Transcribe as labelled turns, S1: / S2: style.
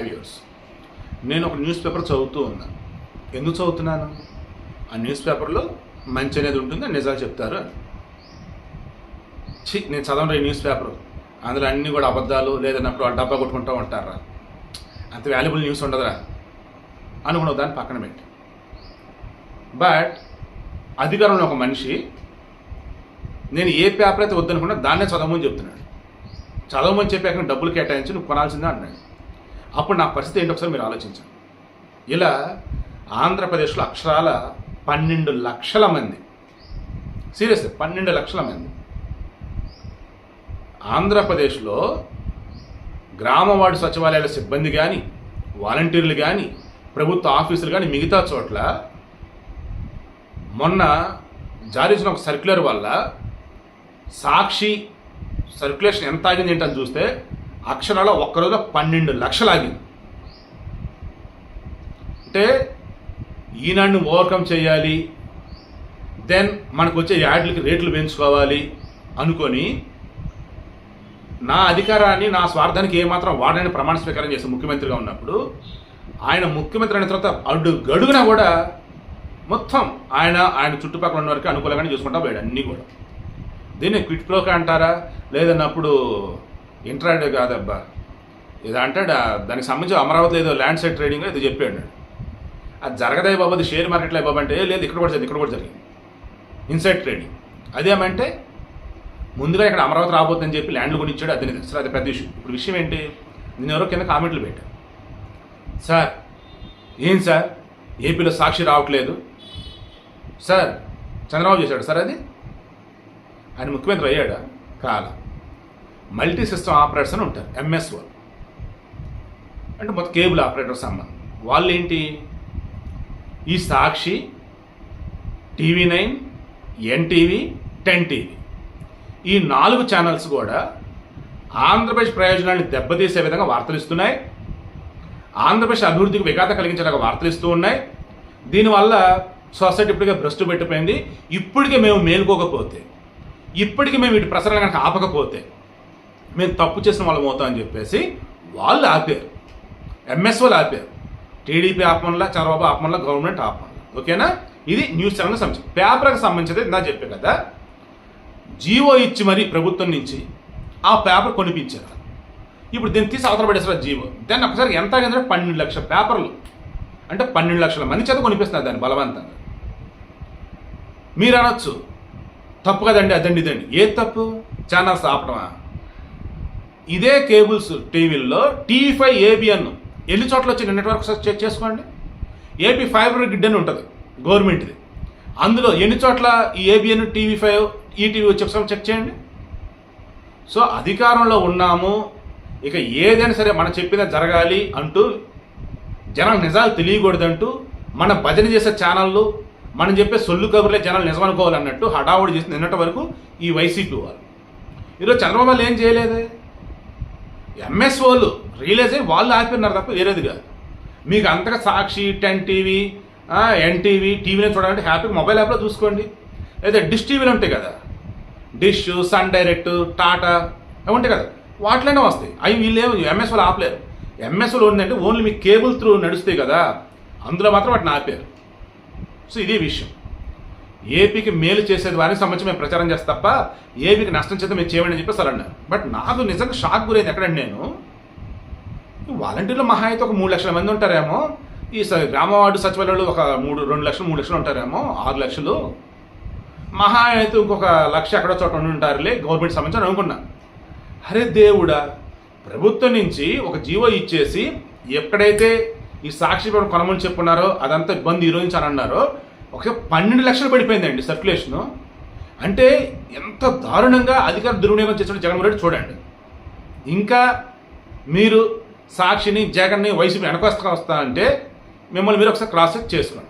S1: Five years నేను ఒక news paper చదువుతూ ఉన్నాను ఎందుకు చదువుతున్నాను? ఆ న్యూస్ పేపర్లో మంచి అనేది ఉంటుంది నిజాలు చెప్తారు అని. ఛీ నేను చదవను ఈ న్యూస్ పేపర్ అందులో అన్నీ కూడా అబద్ధాలు లేదన్నప్పుడు వాళ్ళు డబ్బా కొట్టుకుంటూ ఉంటారా? అంత వాల్యుబుల్ న్యూస్ ఉండదురా. అనుకున్న దాన్ని పక్కన పెట్టి. బట్ అధికారంలో ఒక మనిషి నేను ఏ పేపర్ అయితే వద్దనుకున్నా దాన్నే చదవమని చెప్తున్నాడు. చదవమని చెప్పాక డబ్బులు కేటాయించి నువ్వు కొనాల్సిందే అన్నాడు. అప్పుడు నా పరిస్థితి ఏంటి ఒకసారి మీరు ఆలోచించండి. ఇలా ఆంధ్రప్రదేశ్లో అక్షరాల పన్నెండు లక్షల మంది. సీరియస్ పన్నెండు లక్షల మంది. ఆంధ్రప్రదేశ్లో గ్రామ సచివాలయాల సిబ్బంది కానీ వాలంటీర్లు కానీ ప్రభుత్వ ఆఫీసులు కానీ మిగతా చోట్ల మొన్న జారీ చేసిన ఒక సర్క్యులర్ వల్ల సాక్షి సర్క్యులేషన్ ఎంత ఆగింది ఏంటని చూస్తే అక్షరాల ఒక్కరోజు పన్నెండు లక్షలు ఆగింది అంటే ఈనాడిని ఓవర్కమ్ చేయాలి దెన్ మనకు వచ్చే యాడ్లకి రేట్లు పెంచుకోవాలి అనుకొని నా అధికారాన్ని నా స్వార్థానికి ఏమాత్రం వాడని ప్రమాణ స్వీకారం చేసే ముఖ్యమంత్రిగా ఉన్నప్పుడు ఆయన ముఖ్యమంత్రి అయిన తర్వాత అడ్డు గడుగున కూడా మొత్తం ఆయన ఆయన చుట్టుపక్కల ఉన్న వరకు అనుకూలంగానే చూసుకుంటా పోయాడు అన్నీ కూడా. దీన్ని క్విట్ ప్రోక అంటారా? లేదన్నప్పుడు ఇంట్రాడే కాదబ్బా. ఇది అంటాడు దానికి సంబంధించి అమరావతిలో ఏదో ల్యాండ్ సైడ్ ట్రేడింగ్ ఇది చెప్పాడు. అది జరగదే బాబు అది షేర్ మార్కెట్లో బాబు అంటే లేదు ఇక్కడ కూడా జరిగింది ఇక్కడ కూడా జరిగింది. ఇన్సైడ్ ట్రేడింగ్ అదేమంటే ముందుగా ఇక్కడ అమరావతి రాబోతుందని చెప్పి ల్యాండ్లు కొనిచ్చాడు అది అది పెద్ద ఇష్యూ ఇప్పుడు విషయం ఏంటి? నేను ఎవరో కింద కామెంట్లు పెట్టాను సార్ ఏం సార్? ఏపీలో సాక్షి రావట్లేదు. సార్ చంద్రబాబు చేశాడు సార్ అది? ఆయన ముఖ్యమంత్రి అయ్యాడా? కాలా. మల్టీ సిస్టమ్ ఆపరేటర్స్ అని ఉంటారు ఎంఎస్ వాళ్ళు. అంటే మొత్తం కేబుల్ ఆపరేటర్ సంబంధం. వాళ్ళు ఏంటి ఈ Sakshi TV nine NTV ten TV ఈ నాలుగు ఛానల్స్ కూడా ఆంధ్రప్రదేశ్ ప్రయోజనాన్ని దెబ్బతీసే విధంగా వార్తలు ఇస్తున్నాయి. ఆంధ్రప్రదేశ్ అభివృద్ధికి విఘాతం కలిగించేలాగా వార్తలు ఇస్తూ ఉన్నాయి. దీనివల్ల సొసైటీ ఇప్పటికే భ్రష్టు పెట్టిపోయింది. ఇప్పటికే మేము మేలుకోకపోతే ఇప్పటికి మేము వీటి ప్రసరణ కనుక ఆపకపోతే మేము తప్పు చేసిన వాళ్ళం అవుతామని చెప్పేసి వాళ్ళు ఆపారు. ఎంఎస్ వాళ్ళు ఆపారు. టీడీపీ ఆపమనలా చంద్రబాబు ఆపమనలా గవర్నమెంట్ ఆపమనలా. ఓకేనా? ఇది న్యూస్ ఛానల్ సంబంధించి. పేపర్కి సంబంధించి ఇందా చెప్పే కదా. జీవో ఇచ్చి మరి ప్రభుత్వం నుంచి ఆ పేపర్ కొనిపించారు ఇప్పుడు దీన్ని తీసి అవతల పడేసారు జీవో దాన్ని ఒకసారి ఎంత అంటే పన్నెండు లక్షల పేపర్లు అంటే పన్నెండు లక్షల మంది చేత కొనిపిస్తున్నారు దాన్ని బలవంతంగా. మీరు అనొచ్చు. తప్పు కదండి అదండి ఇదండి. ఏ తప్పు? ఛానల్స్ ఆపడమా? ఇదే కేబుల్స్ టీవీల్లో టీవీ ఫైవ్ ఏబిఎన్ ఎన్ని చోట్ల వచ్చి నెట్వర్క్స్ చెక్ చేసుకోండి? ఏపీ ఫైబర్ గ్రిడ్ అని ఉంటుంది గవర్నమెంట్ది. అందులో ఎన్ని చోట్ల ఈ ఏబిఎన్ టీవీ ఫైవ్ ఈటీవీ వచ్చే చెక్ చేయండి. సో అధికారంలో ఉన్నాము. ఇక ఏదైనా సరే మనం చెప్పిన జరగాలి అంటూ జనం నిజాలు తెలియకూడదంటూ మన భజన చేసే ఛానళ్ళు మనం చెప్పే సొల్లు కబుర్లే జనాలు నిజం అనుకోవాలన్నట్టు హడావుడి చేసి నిన్నటి వరకు ఈ వైసీపీ వారు ఈరోజు చంద్రబాబు ఏం చేయలేదే? ఎంఎస్ వాళ్ళు రియలైజ్ అయ్యి వాళ్ళు ఆపినారు తప్ప వేరేది కాదు. మీకు అంతగా సాక్షి టెన్ టీవీ ఎన్టీవీ టీవీలో చూడాలంటే హ్యాపీగా మొబైల్ యాప్లో చూసుకోండి. లేదా డిష్ టీవీలు ఉంటాయి కదా. డిష్ సన్ డైరెక్ట్ టాటా అవి ఉంటాయి కదా. వాటిలోనే వస్తాయి. అవి వీళ్ళు ఎంఎస్ వాళ్ళు ఆపలేరు. ఎంఎస్ వాళ్ళు ఉందంటే ఓన్లీ మీ కేబుల్ త్రూ నడుస్తాయి కదా. అందులో మాత్రం వాటిని ఆపారు సో ఇదే విషయం. ఏపీకి మేలు చేసేది వారిని సంబంధించి మేము ప్రచారం చేస్తా తప్ప ఏపీకి నష్టం చేస్తే మేము చేయమని చెప్పి అసలు అన్నారు. బట్ నాకు నిజంగా షాక్ గురైంది ఎక్కడండి నేను? వాలంటీర్లు మహా అయితే ఒక మూడు లక్షల మంది ఉంటారేమో ఈ స- గ్రామ వార్డు సచివాలయాలు ఒక మూడు రెండు లక్షలు మూడు లక్షలు ఉంటారేమో ఆరు లక్షలు. మహా అయితే ఇంకొక లక్ష ఎక్కడో చోట ఉండి ఉంటారులే గవర్నమెంట్ సంబంధించి అనుకున్నా. అరే దేవుడా ప్రభుత్వం నుంచి ఒక జీవో ఇచ్చేసి ఎక్కడైతే ఈ సాక్షి కొనమని చెప్పున్నారో అదంతా ఇబ్బంది ఈరోజు అని అన్నారో ఒక పన్నెండు లక్షలు పడిపోయిందండి సర్క్యులేషను. అంటే ఎంత దారుణంగా అధికార దుర్వినియోగం చేసిన జగన్మోహన్ రెడ్డి చూడండి. ఇంకా మీరు సాక్షిని జగన్ని వైసీపీ వెనకొస్తా వస్తా అంటే మిమ్మల్ని మీరు ఒకసారి క్రాస్ చెక్ చేసుకోండి.